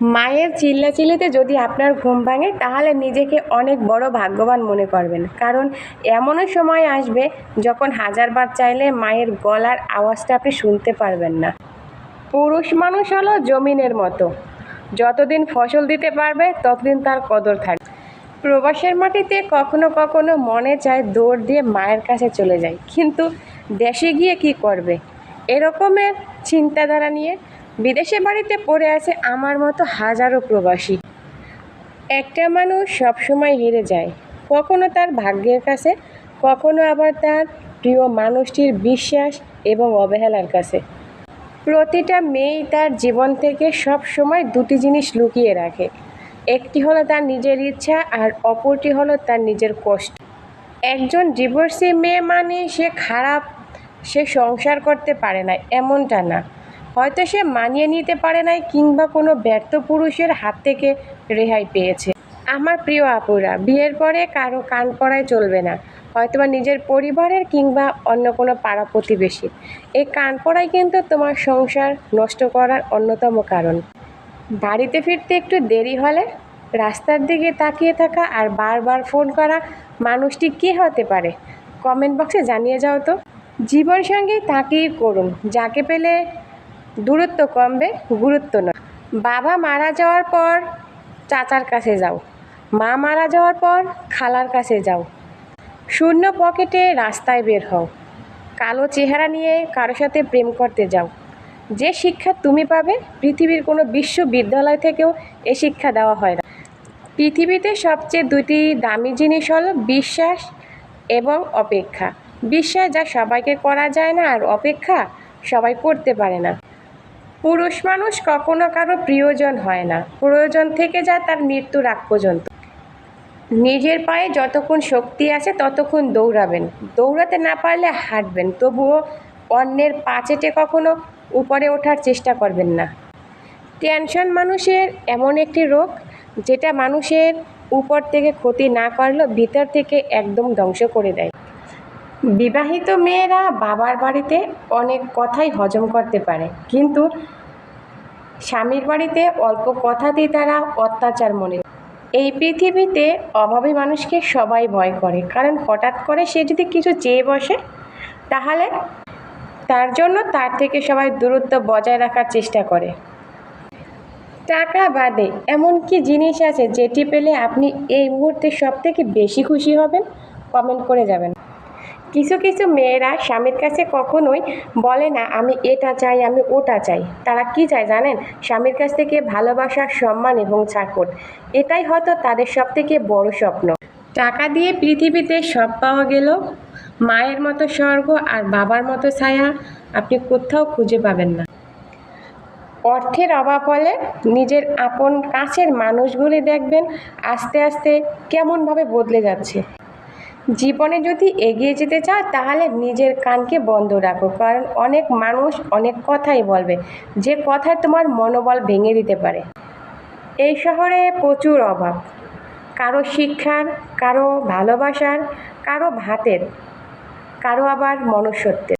মায়ের চিল্লাচিল্লিতে যদি আপনার ঘুম ভাঙে, তাহলে নিজেকে অনেক বড় ভাগ্যবান মনে করবেন। কারণ এমনও সময় আসবে যখন হাজারবার চাইলে মায়ের গলার আওয়াজটা আপনি শুনতে পারবেন না। পুরুষ মানুষ হলো জমিনের মতো। যতদিন ফসল দিতে পারবে, ততদিন তার কদর থাকবে। প্রবাসের মাটিতে কখনো কখনো মনে চায় দৌড় দিয়ে মায়ের কাছে চলে যায়। কিন্তু দেশে গিয়ে কি করবে? এরকমের চিন্তাধারা নিয়ে বিদেশে বাড়িতে পড়ে আছে আমার মতো হাজারো প্রবাসী। একটা মানুষ সবসময় হেরে যায়। কখনো তার ভাগ্যের কাছে, কখনো আবার তার প্রিয় মানুষটির বিশ্বাস এবং অবহেলার কাছে। প্রতিটা মেয়েই তার জীবন থেকে সব সময় দুটি জিনিস লুকিয়ে রাখে। একটি হলো তার নিজের ইচ্ছা আর অপরটি হলো তার নিজের কষ্ট। একজন ডিভোর্সি মেয়ে মানে সে খারাপ, সে সংসার করতে পারে না, এমনটা না। হয়তো সে মানিয়ে নিতে পারে নাই কিংবা কোনো ব্যর্থ পুরুষের হাত থেকে রেহাই পেয়েছে। আমার প্রিয় আপুরা, বিয়ের পরে কারও কান পড়ায় চলবে না। হয়তোবা নিজের পরিবারের কিংবা অন্য কোনো পাড়া প্রতিবেশীর এই কান পড়াই কিন্তু তোমার সংসার নষ্ট করার অন্যতম কারণ। বাড়িতে ফিরতে একটু দেরি হলে রাস্তার দিকে তাকিয়ে থাকা আর বারবার ফোন করা মানুষটি কে হতে পারে? কমেন্ট বক্সে জানিয়ে যাও তো। জীবন সঙ্গে তাকিয়ে করুন যাকে পেলে দূরত্ব কমবে, গুরুত্ব নয়। বাবা মারা যাওয়ার পর চাচার কাছে যাও। মা মারা যাওয়ার পর খালার কাছে যাও। শূন্য পকেটে রাস্তায় বের হও। কালো চেহারা নিয়ে কারও সাথে প্রেম করতে যাও। যে শিক্ষা তুমি পাবে, পৃথিবীর কোনো বিশ্ববিদ্যালয় থেকেও এ শিক্ষা দেওয়া হয় না। পৃথিবীতে সবচেয়ে দুটি দামি জিনিস হলো বিশ্বাস এবং অপেক্ষা। বিশ্বাস যা সবাইকে করা যায় না আর অপেক্ষা সবাই করতে পারে না। পুরুষ মানুষ কখনো কারও প্রিয়জন হয় না। প্রয়োজন থেকে যায় তার মৃত্যুর আগ পর্যন্ত। নিজের পায়ে যতক্ষণ শক্তি আছে ততক্ষণ দৌড়াবেন। দৌড়াতে না পারলে হাঁটবেন। তবুও অন্যের পাচেটে কখনো উপরে ওঠার চেষ্টা করবেন না। টেনশন মানুষের এমন একটি রোগ যেটা মানুষের উপর থেকে ক্ষতি না করলেও ভিতর থেকে একদম ধ্বংস করে দেয়। বিবাহিত মেয়েরা বাবার বাড়িতে অনেক কথাই হজম করতে পারে। কিন্তু স্বামীর বাড়িতে অল্প কথাতেই তারা অত্যাচার মনে এই পৃথিবীতে অভাবী মানুষকে সবাই ভয় করে। কারণ হঠাৎ করে সে যদি কিছু চেয়ে বসে, তাহলে তার জন্য তার থেকে সবাই দূরত্ব বজায় রাখার চেষ্টা করে। টাকা বাদে এমন কি জিনিস আছে যেটি পেলে আপনি এই মুহূর্তে সব থেকে বেশি খুশি হবেন? কমেন্ট করে যাবেন। কিছু কিছু মেয়েরা স্বামীর কাছে কখনোই বলে না, আমি এটা চাই, আমি ওটা চাই। তারা কি চায় জানেন? স্বামীর কাছ থেকে ভালোবাসা, সম্মান এবং চাকর এটাই হয়তো তাদের সব থেকে বড় স্বপ্ন। টাকা দিয়ে পৃথিবীতে সব পাওয়া গেল। মায়ের মতো স্বর্গ আর বাবার মতো ছায়া আপনি কোথাও খুঁজে পাবেন না। অর্থের অভাব হলে নিজের আপন কাছের মানুষগুলি দেখবেন আস্তে আস্তে কেমনভাবে বদলে যাচ্ছে। জীবনে যদি এগিয়ে যেতে চাও, তাহলে নিজের কানকে বন্ধ রাখো। কারণ অনেক মানুষ অনেক কথাই বলবে, যে কথায় তোমার মনোবল ভেঙে দিতে পারে। এই শহরে প্রচুর অভাব। কারও শিক্ষার, কারও ভালোবাসার, কারও ভাতের, কারও আবার মনুষ্যত্বের।